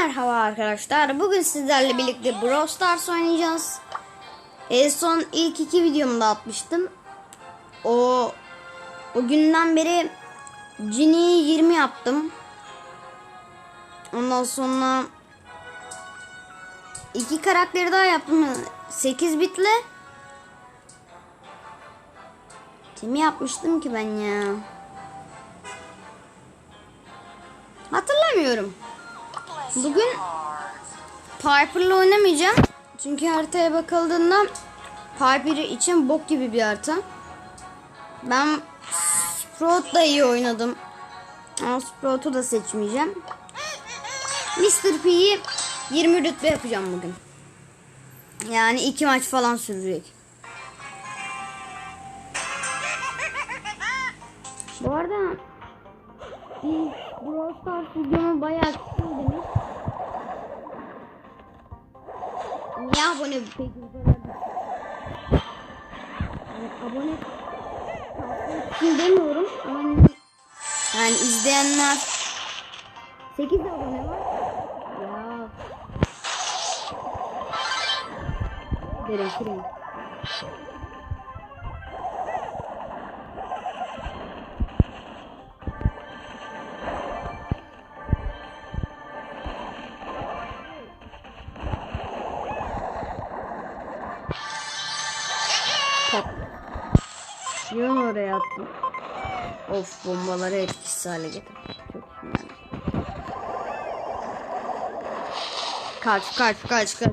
Merhaba arkadaşlar. Bugün sizlerle birlikte Brawl Stars oynayacağız. En son ilk iki videomu da atmıştım. O o günden beri Ginny'yi 20 yaptım. Ondan sonra iki karakteri daha yaptım. 8 bitle. Kimi yapmıştım ki ben ya? Hatırlamıyorum. Bugün Piper'la oynamayacağım. Çünkü haritaya bakıldığında Piper için bok gibi bir harita. Ben Sprout'la iyi oynadım. Ama Sprout'u da seçmeyeceğim. Mr. P'yi 20 rütbe yapacağım bugün. Yani iki maç falan sürecek. Bu arada Brawl Stars videomu bayağı kısaydınız. Niye abone peki kadar? Yani abone için demiyorum ama yani izleyenler 8 abone var. Ya. Derim Yön oraya attım. Of bombaları etkisiz hale getirdim. Çok yani. Kaç kaç kaç kaç.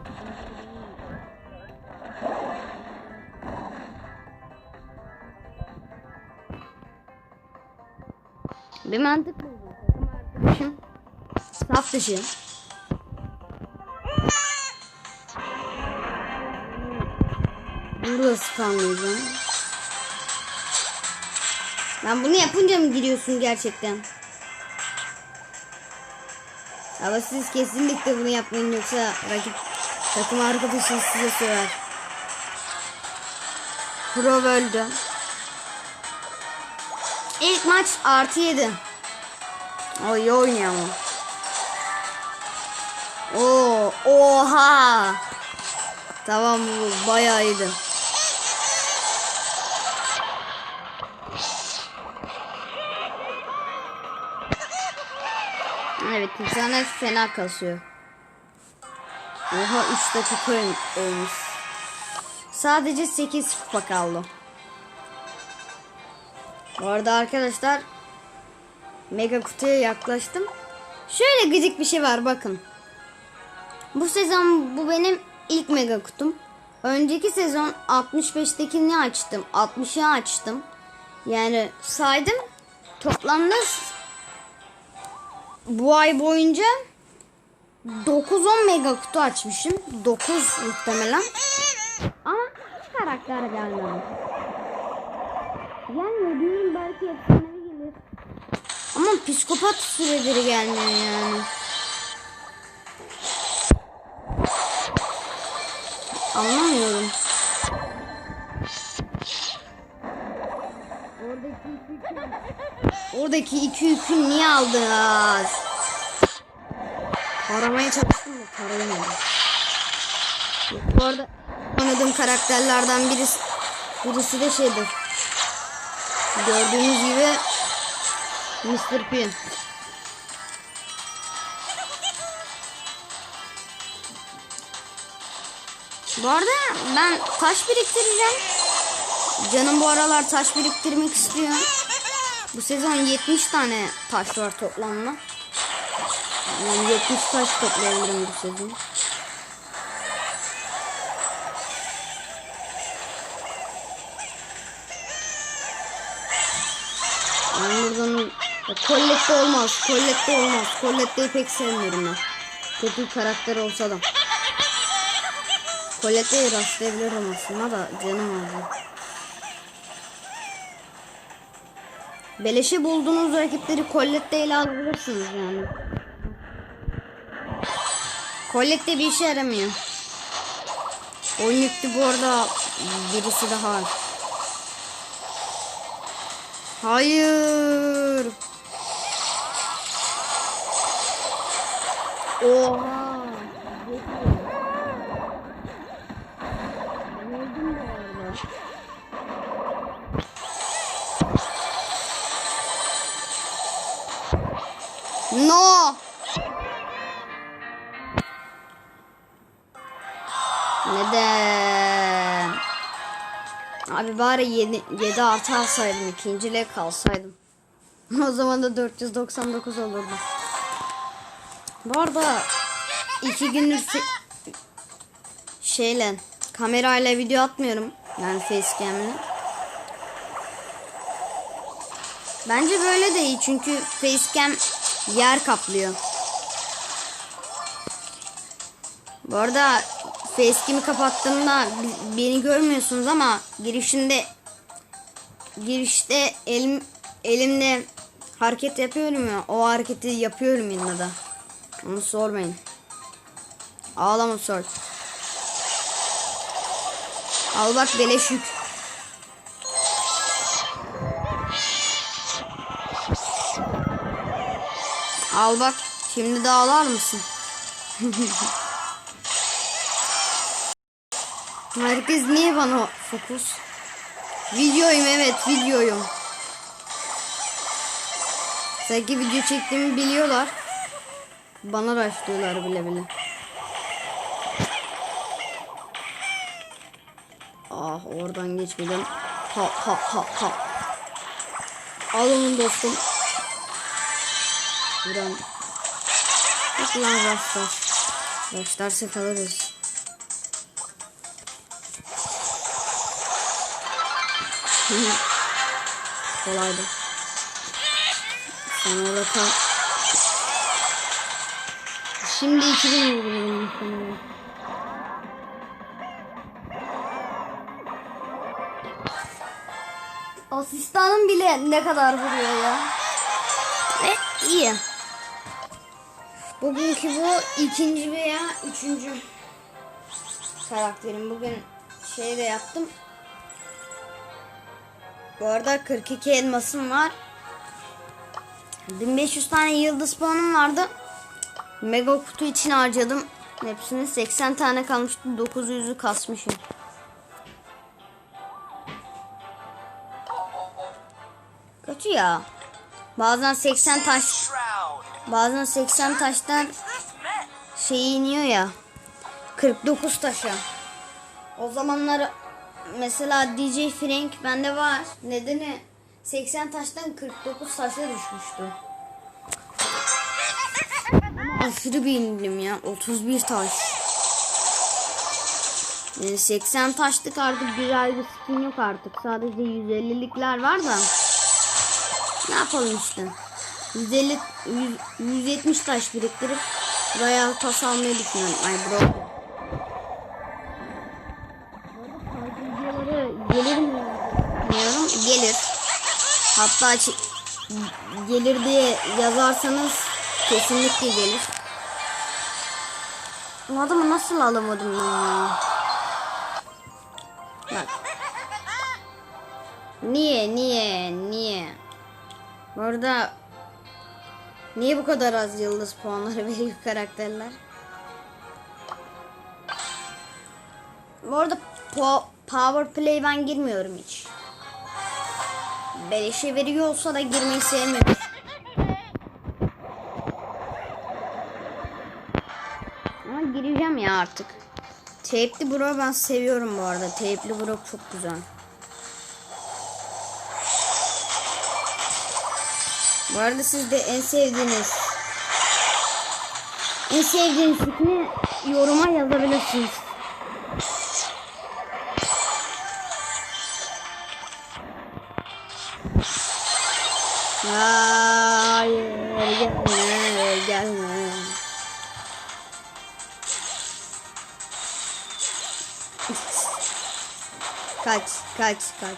Bir mantık buldum. Takım arkadaşım saf dışı. Burada spamlayacağım. Ben bunu yapınca mı giriyorsun gerçekten? Ama siz kesinlikle bunu yapmayın yoksa rakip takım arkadaşınız size söver. Pro öldü. İlk maç artı 7. O iyi oynuyor ama. Oo, oha. Tamam bu bayağı iyiydi. Evet internet fena kasıyor. Oha 3 dakika olmuş. Sadece 8 kupa kaldı. Bu arada arkadaşlar mega kutuya yaklaştım. Şöyle gıcık bir şey var bakın. Bu sezon bu benim ilk mega kutum. Önceki sezon 65'tekini açtım. 60'ı açtım. Yani saydım. Toplamda bu ay boyunca 9-10 mega kutu açmışım. 9 muhtemelen. Ama hiç karakter gelmedi. Diyorum belki efsanevi gelir. Ama psikopat süreleri gelmiyor yani. Anlamıyorum. Oradaki iki yükü niye aldınız? Aramaya çalıştım da tarayamadım. Bu arada oynadığım karakterlerden birisi birisi de şeydir. Gördüğünüz gibi Mr. P. Bu arada ben taş biriktireceğim. Canım bu aralar taş biriktirmek istiyor. Bu sezon 70 tane taş var toplamda. Yani 70 taş toplayabilirim bu sezon. Ben buradan Colette olmaz. Colette olmaz. Colette'yi pek sevmiyorum ben. Kötü karakter olsa da. Colette'yi rastlayabilirim aslında da canım ağrıyor. Beleşe bulduğunuz rakipleri Colette ile alabilirsiniz yani. Colette bir işe yaramıyor. Oyun yüklü bu arada birisi daha. Hayır. Oha. No. Neden? Abi bari 7, 7 artı alsaydım ikinciliğe kalsaydım. o zaman da 499 olurdu. Bu arada iki gündür se- şeyle kamerayla video atmıyorum. Yani facecam'le. Bence böyle de iyi çünkü facecam yer kaplıyor. Bu arada facecam'i kapattığımda beni görmüyorsunuz ama girişinde girişte elim elimle hareket yapıyorum ya o hareketi yapıyorum yine de. Onu sormayın. Ağlama sor. Al bak beleş yük. Al bak. Şimdi de ağlar mısın? Herkes niye bana fokus? Videoyum evet videoyum. Sanki video çektiğimi biliyorlar. Bana başlıyorlar bile bile. Ah oradan geçmedim. Ha ha ha ha. Al dostum. Buradan. Bak lan rastlar. Rastlarsa kalırız. Kolaydı. Sonra kal. Şimdi 2000 vuruyorum muhtemelen. Asistanım bile ne kadar vuruyor ya. Ve iyi. Bugünkü bu ikinci veya üçüncü karakterim. Bugün şey de yaptım. Bu arada 42 elmasım var. 1500 tane yıldız puanım vardı. Mega kutu için harcadım. Hepsini 80 tane kalmıştı. 900'ü kasmışım. Kötü ya. Bazen 80 taş. Bazen 80 taştan şey iniyor ya. 49 taşa. O zamanlar mesela DJ Frank bende var. Nedeni 80 taştan 49 taşa düşmüştü. Aşırı bir indirim ya. 31 taş. Yani 80 taşlık artık güzel bir skin yok artık. Sadece 150'likler var da. Ne yapalım işte. 150 100, 170 taş biriktirip Royal Pass almayı düşünüyorum. Ay bro. gelir mi bilmiyorum. Gelir. Hatta gelir diye yazarsanız kesinlikle gelir. Bu adamı nasıl alamadım ya? Bak. Niye, niye, niye? Bu arada niye bu kadar az yıldız puanları veriyor karakterler? Bu arada po- power play ben girmiyorum hiç. Beleşe veriyor olsa da girmeyi sevmiyorum. Ama gireceğim ya artık. Tape'li bro ben seviyorum bu arada. Tape'li bro çok güzel. Bu arada siz de en sevdiğiniz en sevdiğiniz skin'i yoruma yazabilirsiniz. Hayır gelme gelme. Kaç kaç kaç.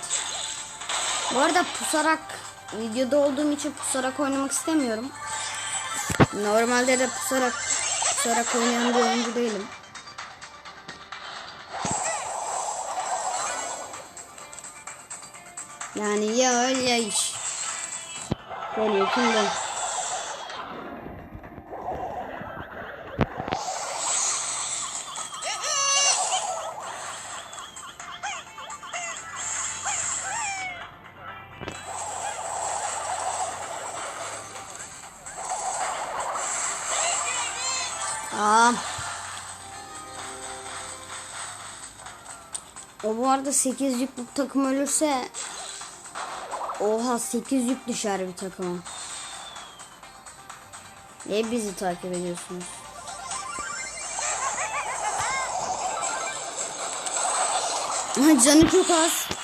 Bu arada pusarak videoda olduğum için pusarak oynamak istemiyorum. Normalde de pusarak pusarak oynayan bir oyuncu değilim. Yani ya öyle iş. Benim için O bu arada 8 yüklü takım ölürse Oha 8 yük düşer bir takıma. Niye bizi takip ediyorsunuz? Canı çok az.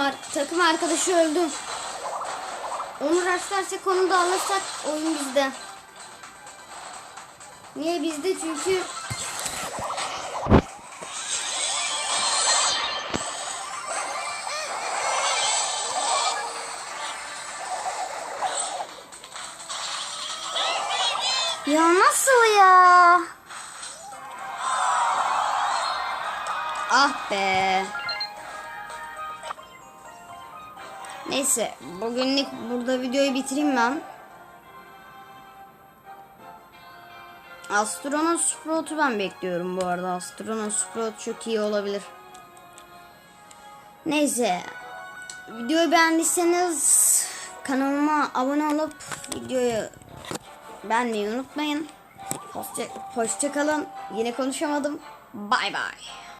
Ar takım arkadaşı öldü. Onu rastlarsak onu da alırsak oyun bizde. Niye bizde? Çünkü Ya nasıl ya? Ah be. Neyse bugünlük burada videoyu bitireyim ben. Astronaut Sprout'u ben bekliyorum bu arada. Astronaut Sprout çok iyi olabilir. Neyse. Videoyu beğendiyseniz kanalıma abone olup videoyu beğenmeyi unutmayın. Hoşça, hoşça kalın. Yine konuşamadım. Bay bay.